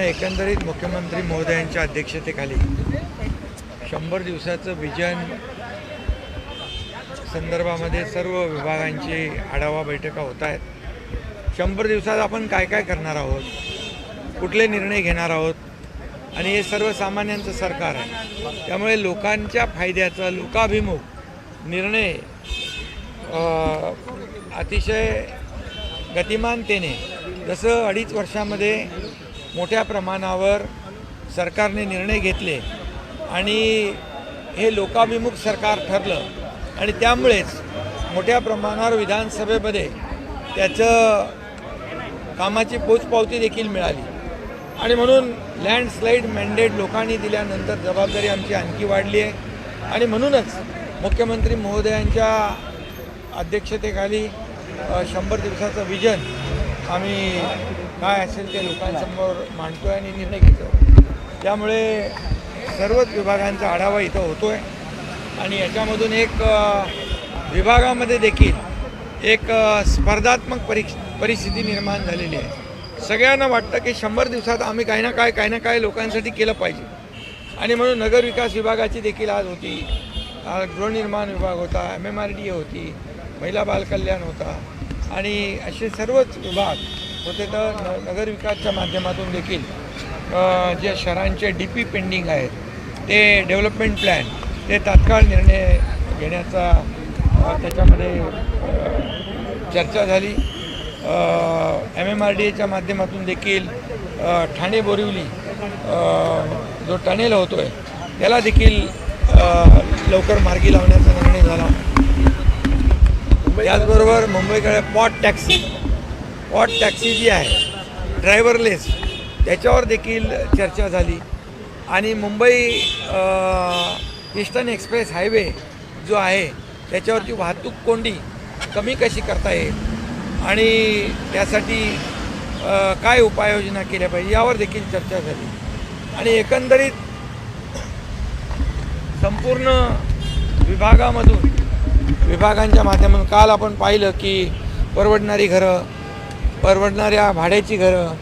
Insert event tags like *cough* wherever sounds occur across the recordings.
एकंदरीत मुख्यमंत्री महोदयांच्या अध्यक्षतेखाली शंभर दिवसाचं विजन संदर्भामध्ये सर्व विभागांची आढावा बैठका होत आहेत शंभर दिवसात आपण काय काय करणार आहोत कुठले निर्णय घेणार आहोत आणि हे सर्वसामान्यांचं सरकार आहे त्यामुळे लोकांच्या फायद्याचा लोकाभिमुख निर्णय अतिशय गतिमानतेने जसं अडीच वर्षामध्ये मोठ्या प्रमाणावर सरकारने निर्णय घेतले आणि हे लोकाभिमुख सरकार ठरलं आणि त्यामुळेच मोठ्या प्रमाणावर विधानसभेमध्ये त्याचं कामाची पोचपावती देखील मिळाली. आणि म्हणून लँडस्लाईड मॅन्डेट लोकांनी दिल्यानंतर जबाबदारी आमची आणखी वाढली आहे. आणि म्हणूनच मुख्यमंत्री महोदयांच्या अध्यक्षतेखाली शंभर दिवसाचं विजन आम्ही काय असेल ते लोकांसमोर मांडतो आहे आणि निर्णय घेतो त्यामुळे सर्वच विभागांचा आढावा इथं होतो आहे आणि याच्यामधून एक विभागामध्ये देखील एक स्पर्धात्मक परीक्ष परिस्थिती निर्माण झालेली आहे. सगळ्यांना वाटतं की शंभर दिवसात आम्ही काही ना काय काही ना काय लोकांसाठी केलं पाहिजे. आणि म्हणून नगरविकास विभागाची देखील आज होती. गृहनिर्माण विभाग होता M M R D A होती महिला बालकल्याण होता. आणि असे सर्वच विभाग होते तर नगरविकासच्या माध्यमातून देखील जे शहरांचे डी पी पेंडिंग आहेत ते डेव्हलपमेंट प्लॅन ते तात्काळ निर्णय घेण्याचा त्याच्यामध्ये चर्चा झाली. एम एम आर डी एच्या माध्यमातून देखील ठाणे बोरिवली जो टनेल होतो आहे त्याला देखील लवकर मार्गी लावण्याचा निर्णय झाला. त्याचबरोबर मुंबईकडे पॉट टॅक्सी. पॉट टॅक्सी जी आहे ड्रायव्हरलेस त्याच्यावर देखील चर्चा झाली. आणि मुंबई ईस्टर्न एक्सप्रेस हायवे जो आहे त्याच्यावरची वाहतूक कोंडी कमी कशी करता येईल? आणि त्यासाठी काय उपाययोजना केल्या पाहिजे? यावर देखील चर्चा झाली. आणि एकंदरीत संपूर्ण विभागामधून विभागांच्या माध्यमातून काल आपण पाहिलं की परवडणारी घरं परवडणाऱ्या भाड्याची घरं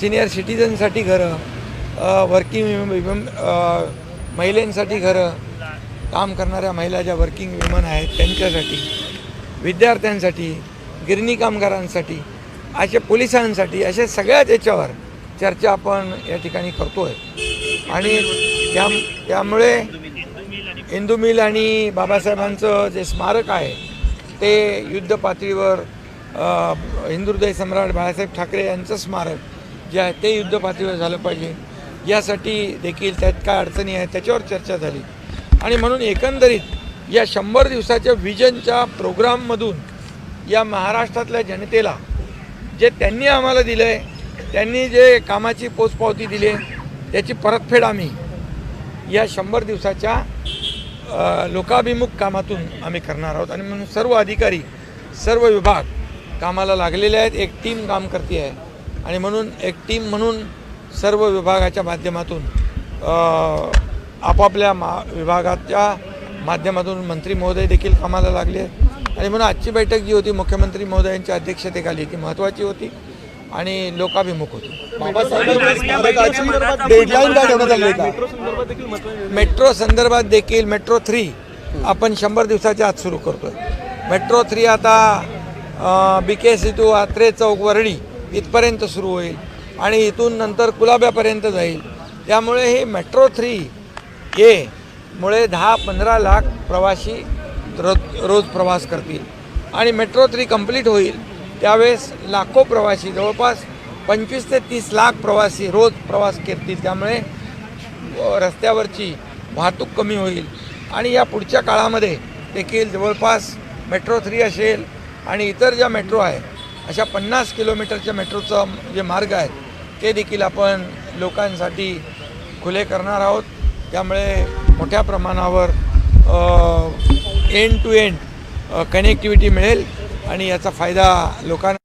सिनियर सिटीजनसाठी घरं वर्किंग विमन महिलांसाठी घरं काम करणाऱ्या महिला ज्या वर्किंग विमन आहेत त्यांच्यासाठी विद्यार्थ्यांसाठी गिरणी कामगारांसाठी असे पोलिसांसाठी अशा सगळ्याच याच्यावर चर्चा आपण या ठिकाणी करतो आहे आणि त्या त्यामुळे हिंदू मिल आणि बाबासाहेबांचं जे स्मारक आहे ते युद्ध पातळीवर हिंदुहृदय सम्राट बाळासाहेब ठाकरे यांचं स्मारक जे आहे ते युद्ध पातळीवर झालं पाहिजे. यासाठी देखील त्यात काय अडचणी आहेत त्याच्यावर चर्चा झाली. आणि म्हणून एकंदरीत या शंभर दिवसाच्या विजनच्या प्रोग्राममधून या महाराष्ट्रातल्या जनतेला जे त्यांनी आम्हाला दिलं आहे त्यांनी जे कामाची पोचपावती दिली आहे त्याची परतफेड आम्ही या शंभर दिवसाच्या लोकाभिमुख कामातून आम्ही करणार आहोत. आणि म्हणून सर्व अधिकारी सर्व विभाग कामाला लागलेले आहेत. एक टीम काम करते आहे आणि म्हणून एक टीम म्हणून सर्व विभागाच्या माध्यमातून आपापल्या मा विभागाच्या माध्यमातून मंत्री महोदय देखील कामाला लागले आहेत. आणि म्हणून आजची बैठक जी होती मुख्यमंत्री महोदयांच्या अध्यक्षतेखाली ती महत्त्वाची होती. आणि लोकाभिमुख होती. मेट्रो संदर्भात देखील मेट्रो संदर्भात देखील मेट्रो थ्री आपण शंभर दिवसाच्या आत सुरू करतोय. मेट्रो थ्री आता B K C to Atre Chowk Worli इथपर्यंत सुरू होईल आणि इथून नंतर कुलाब्यापर्यंत जाईल. त्यामुळे हे मेट्रो थ्री ये मुळे दहा पंधरा लाख प्रवासी रोज रोज प्रवास करतील. आणि मेट्रो थ्री कंप्लीट होईल. त्यावेळेस लाखो प्रवासी जवळपास पंचवीस ते तीस लाख प्रवासी रोज प्रवास करतील. त्यामुळे रस्त्यावरची वाहतूक कमी होईल. आणि या पुढच्या काळामध्ये देखील जवळपास मेट्रो थ्री असेल आणि इतर ज्या मेट्रो आहे अशा पन्नास किलोमीटरच्या मेट्रोचा जे मार्ग आहेत ते देखील आपण लोकांसाठी खुले करणार आहोत. त्यामुळे मोठ्या प्रमाणावर एंड टू एंड कनेक्टिव्हिटी मिळेल. आणि याचा फायदा लोकांना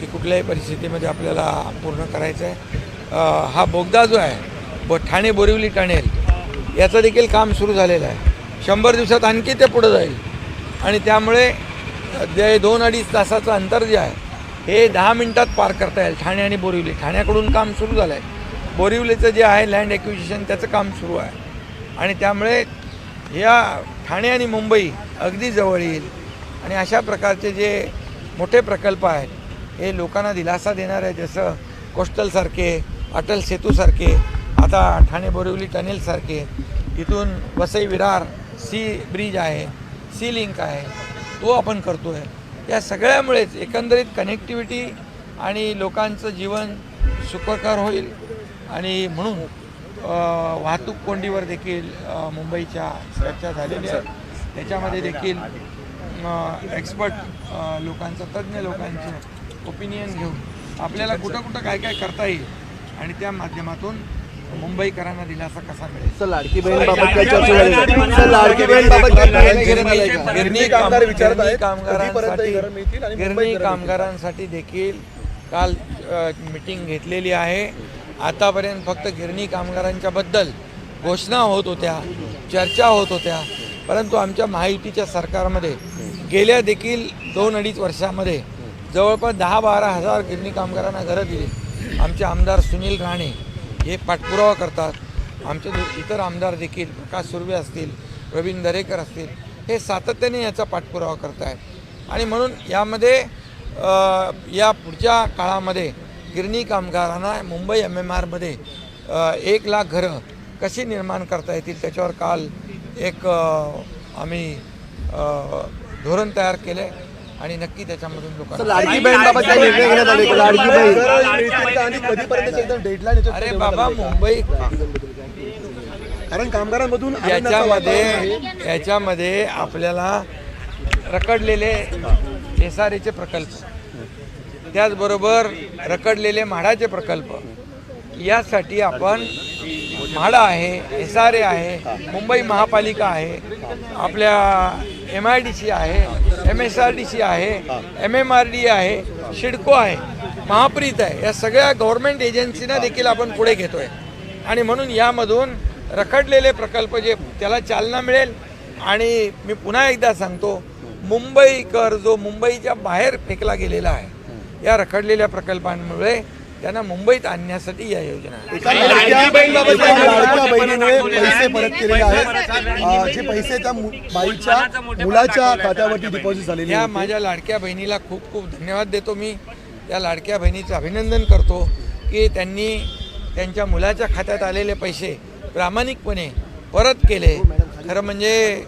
की कुठल्याही परिस्थितीमध्ये आपल्याला पूर्ण करायचं आहे. हा बोगदा जो आहे ब ठाणे बोरिवली टणेल याचं देखील काम सुरू झालेलं आहे. शंभर दिवसात आणखी ते पुढं जाईल. आणि त्यामुळे जे दोन अडीच तासाचं अंतर जे आहे हे दहा मिनटात पार करता येईल. ठाणे आणि बोरिवली. ठाण्याकडून काम सुरू झालं आहे बोरिवलीचं जे आहे लँड ॲक्विजिशन त्याचं काम सुरू आहे. आणि त्यामुळे या ठाणे आणि मुंबई अगदी जवळ येईल. आणि अशा प्रकारचे जे मोठे प्रकल्प आहेत हे लोकांना दिलासा देणार आहे जसं कोस्टलसारखे अटल सेतूसारखे आता ठाणे बोरिवली टनेलसारखे इथून वसई विरार सी ब्रिज आहे सी लिंक आहे तो आपण करतो आहे या सगळ्यामुळेच एकंदरीत कनेक्टिव्हिटी आणि लोकांचं जीवन सुखकर होईल. आणि म्हणून वाहतूक कोंडीवर देखील मुंबईच्या चर्चा झालेली आहे. त्याच्यामध्ये देखील एक्सपर्ट लोकांचं तज्ज्ञ लोकांचं ओपिनियन घेऊन आपल्याला कुठं कुठं काय काय करता येईल आणि त्या माध्यमातून मुंबईकरांना दिलासा कसा मिळेल? सर लाडकी बहीण बाबत काय चर्चा झाली सर लाडकी बहीण बाबत काय निर्णय घेण्यात आलाय का? गिरणी कामगार विचारत गिरणी आहेत कधीपर्यंत ही घरं मिळतील आणि कामगारांसाठी मुंबईत गिरणी घरं कामगारांसाठी देखील काल मिटिंग घेतलेली आहे. आतापर्यंत फक्त गिरणी कामगारांच्या बद्दल घोषणा होत होत्या चर्चा होत होत्या. परंतु आमच्या महायुतीच्या सरकारमध्ये गेल्या देखील दोन अडीच वर्षामध्ये जवळपास दहा बारा हजार गिरणी कामगारांना घरं दिली. आमचे आमदार सुनील राणे हे पाठपुरावा करतात. आमचे इतर आमदार देखील प्रकाश सुर्वे असतील प्रवीण दरेकर असतील हे सातत्याने याचा पाठपुरावा करत आहेत आणि म्हणून यामध्ये या पुढच्या काळामध्ये गिरणी कामगारांना मुंबई एम एम आरमध्ये एक लाख घरं कशी निर्माण करता येतील त्याच्यावर काल एक आम्ही धोरण तयार केले आणि नक्की त्याच्यामधून लोकांना लाडकी बहीण बाबत काय निर्णय घेण्यात आले का? लाडकी बहीण मिळतील का? आणि कधीपर्यंत एकदम डेडलाईन अरे बाबा मुंबई कारण कामगारांमधून आनंदाचं याच्यामध्ये वातावरण आहे. याच्यामध्ये आपल्याला रखडलेले एस आर एचे प्रकल्प त्याचबरोबर रखडलेले म्हाडाचे प्रकल्प यासाठी आपण म्हाडा आहे एस आर ए आहे मुंबई महापालिका आहे आपल्या एम आय डी सी आहे M S R D C आहे एम एम आर डी आहे शिडको आहे महाप्रीत आहे या सगळ्या गव्हर्नमेंट एजन्सीना देखील आपण पुढे घेतोय. आणि म्हणून यामधून रखडलेले प्रकल्प जे त्याला चालना मिळेल आणि मी पुन्हा एकदा सांगतो मुंबईकर जो मुंबईच्या बाहेर फेकला गेलेला आहे या रखडलेल्या प्रकल्पांमुळे त्यांना मुंबईत आणण्यासाठी या योजना एका लाडक्या एका लाडक्या बहिणीने पैसे परत केलेले आहेत. अं, जे पैसे त्या मु- बाईच्या मुलाच्या खात्यावरती डिपॉझिट झालेले त्या होते. माझ्या लाडक्या बहिणीला खूप खूप धन्यवाद देतो मी. त्या लाडक्या बहिणीचं अभिनंदन करतो की त्यांनी त्यांच्या मुलाच्या खात्यात आलेले पैसे प्रामाणिकपणे परत केले. खरं म्हणजे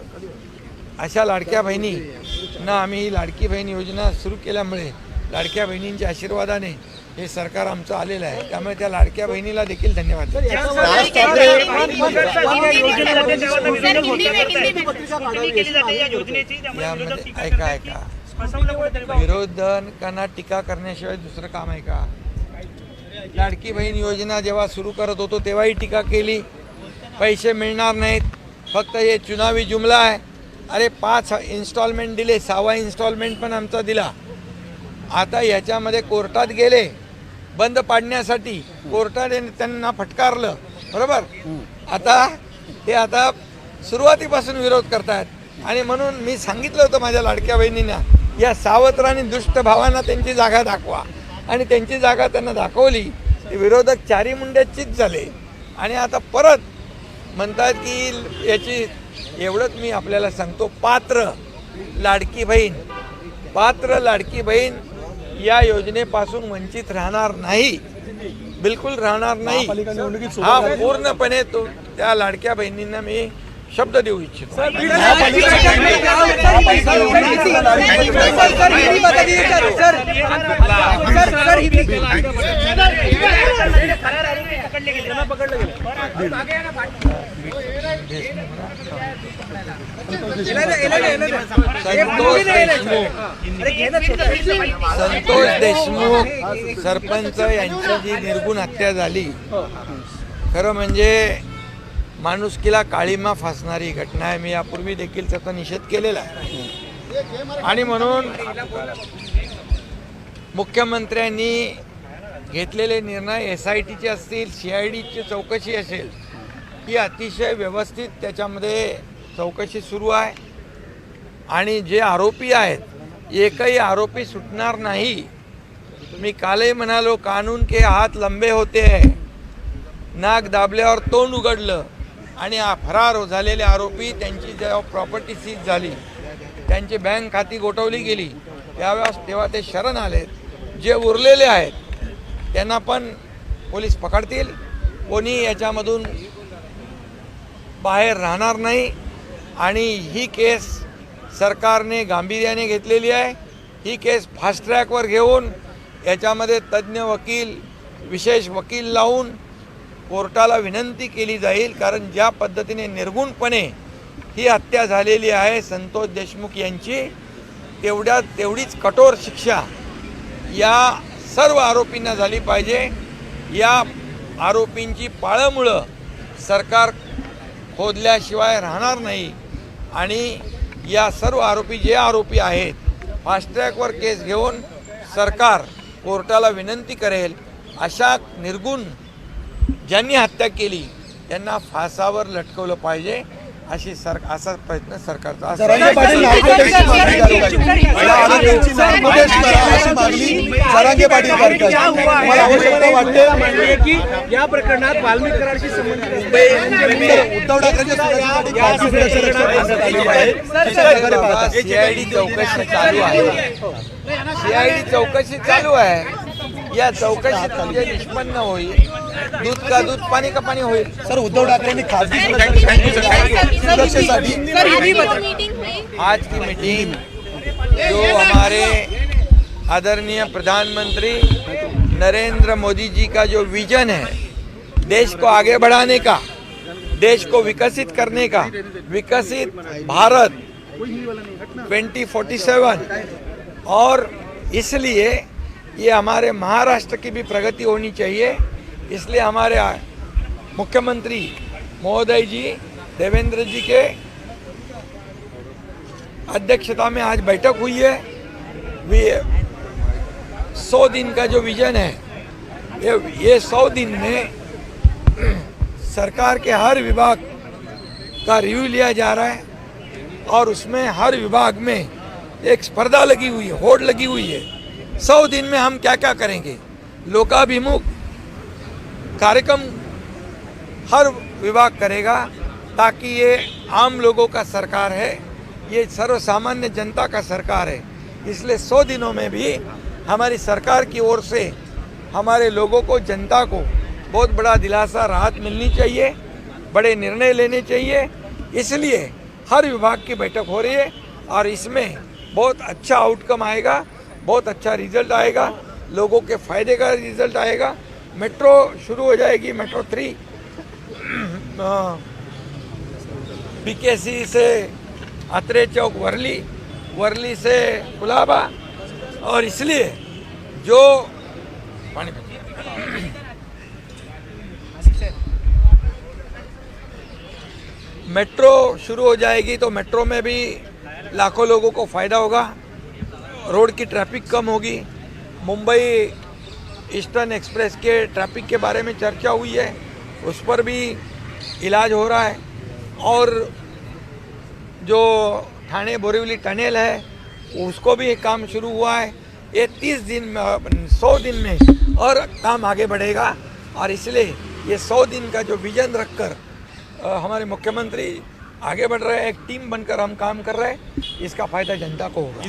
अशा लाडक्या बहिणींना आम्ही ही लाडकी बहीण योजना सुरू केल्यामुळे लाडक्या बहिणींच्या आशीर्वादाने हे सरकार आमचं आलेलं आहे. त्यामुळे त्या लाडक्या बहिणीला देखील धन्यवाद. राज यामध्ये ऐका ऐका. विरोधकांना टीका करण्याशिवाय दुसरं काम आहे का? लाडकी बहीण योजना जेव्हा सुरू करत होतो तेव्हाही टीका केली. पैसे मिळणार नाहीत. फक्त हे चुनावी जुमला आहे. अरे पाच इन्स्टॉलमेंट दिले सहावा इन्स्टॉलमेंट पण आमचा दिला. आता याच्यामध्ये कोर्टात गेले. बंद पाडण्यासाठी कोर्टाने त्यांना फटकारलं. बरोबर? आता ते आता सुरुवातीपासून विरोध करतात आणि म्हणून मी सांगितलं होतं माझ्या लाडक्या बहिणींना या सावत्र आणि दुष्ट भावांना त्यांची जागा दाखवा. आणि त्यांची जागा त्यांना दाखवली. ते विरोधक चारी मुंड्याचीच झाले. आणि आता परत म्हणतात की याची एवढंच मी आपल्याला सांगतो पात्र लाडकी बहीण पात्र लाडकी बहीण या योजनेपासून वंचित राहणार नाही बिलकुल राहणार नाही हा. पूर्णपणे तो त्या लाडक्या बहिणींना मी शब्द देऊ इच्छितो संतोष देशमुख संतोष देशमुख सरपंच यांची जी निर्गुण हत्या झाली खरं म्हणजे माणुसकीला काळीमा फासणारी घटना आहे. मी यापूर्वी देखील त्याचा निषेध केलेला आहे. आणि म्हणून मुख्यमंत्र्यांनी घेतलेले निर्णय एस आय टीचे असतील सी आय डीची चौकशी असेल ही अतिशय व्यवस्थित त्याच्यामध्ये चौकशी सुरू आहे. आणि जे आरोपी आहेत एकही आरोपी सुटणार नाही. मी कालही म्हणालो कानून के हात लंबे होते नाक दाबल्यावर तोंड उघडलं. आणि फरार झालेले आरोपी त्यांची जेव्हा प्रॉपर्टी सीज झाली त्यांची बँक खाती गोठवली गेली त्यावेळेस तेव्हा ते शरण आलेत जे उरलेले आहेत त्यांना पण पोलीस पकडतील. कोणी याच्यामधून बाहेर राहणार नाही. आणि ही केस सरकारने गांभीर्याने घेतलेली आहे. ही केस फास्ट ट्रॅकवर घेऊन याच्यामध्ये तज्ज्ञ वकील विशेष वकील लावून कोर्टाला विनंती केली जाईल कारण ज्या पद्धतीने निर्गुणपणे ही हत्या झालेली आहे संतोष देशमुख यांची तेवढ्या तेवढीच कठोर शिक्षा या सर्व आरोपींना झाली पाहिजे. या आरोपींची पाळंमुळं सरकार खोदल्याशिवाय राहणार नाही. आणि या सर्व आरोपी जे आरोपी आहेत फास्ट्रॅकवर केस घेऊन सरकार कोर्टाला विनंती करेल अशा निर्गुण ज्यांनी हत्या केली त्यांना फासावर लटकवलं पाहिजे अशी सर असा प्रयत्न सरकारचा. या की प्रकरणात वाल्मिक करारशी उद्धव सीआयडी चौकशी चालू आहे. सीआयडी चौकशी चालू आहे. या चौकशीत म्हणजे निष्पन्न होईल. दूध का दूध पाणी का पाणी होईल. सर उद्धव ठाकरेंनी खासगी सुरक्षेसाठी आज की मीटिंग जो हमारे आदरणीय प्रधानमंत्री नरेंद्र मोदी जी का जो विजन है देश को आगे बढ़ाने का देश को विकसित करने का विकसित भारत 2047 और इसलिए ये हमारे महाराष्ट्र की भी प्रगति होनी चाहिए। इसलिए हमारे मुख्यमंत्री महोदय जी, देवेंद्र जी के अध्यक्षता में आज बैठक हुई है। सौ दिन का जो विजन है, ये ये सौ दिन में सरकार के हर विभाग का रिव्यू लिया जा रहा है और उसमें हर विभाग में एक स्पर्धा लगी हुई है, होड़ लगी हुई है। सौ दिन में हम क्या क्या करेंगे? लोकाभिमुख कार्यक्रम हर विभाग करेगा ताकि ये आम लोगों का सरकार है, ये सर्वसामान्य जनता का सरकार है। इसलिए सौ दिनों में भी हमारी सरकार की ओर से हमारे लोगों को, जनता को बहुत बड़ा दिलासा राहत मिलनी चाहिए, बड़े निर्णय लेने चाहिए। इसलिए हर विभाग की बैठक हो रही है और इसमें बहुत अच्छा आउटकम आएगा, बहुत अच्छा रिज़ल्ट आएगा, लोगों के फ़ायदे का रिज़ल्ट आएगा। मेट्रो शुरू हो जाएगी, मेट्रो थ्री। *clears throat* बीकेसी से अत्रे चौक वर्ली वर्ली से कुलाबा, और इसलिए जो पानी *clears throat* मेट्रो शुरू हो जाएगी तो मेट्रो में भी लाखों लोगों को फ़ायदा होगा। रोड की ट्रैफ़िक कम होगी। मुंबई ईस्टर्न एक्सप्रेस के ट्रैफ़िक के बारे में चर्चा हुई है उस पर भी इलाज हो रहा है। और जो थाने बोरीवली टनल है उसको भी काम शुरू हुआ है। ये तीस दिन में सौ दिन में और काम आगे बढ़ेगा। और इसलिए ये सौ दिन का जो विजन रखकर हमारे मुख्यमंत्री आगे बढ़ रहे हैं एक टीम बनकर हम काम कर रहे हैं इसका फ़ायदा जनता को होगा।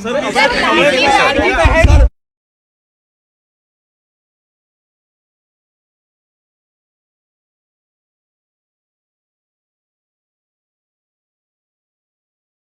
सर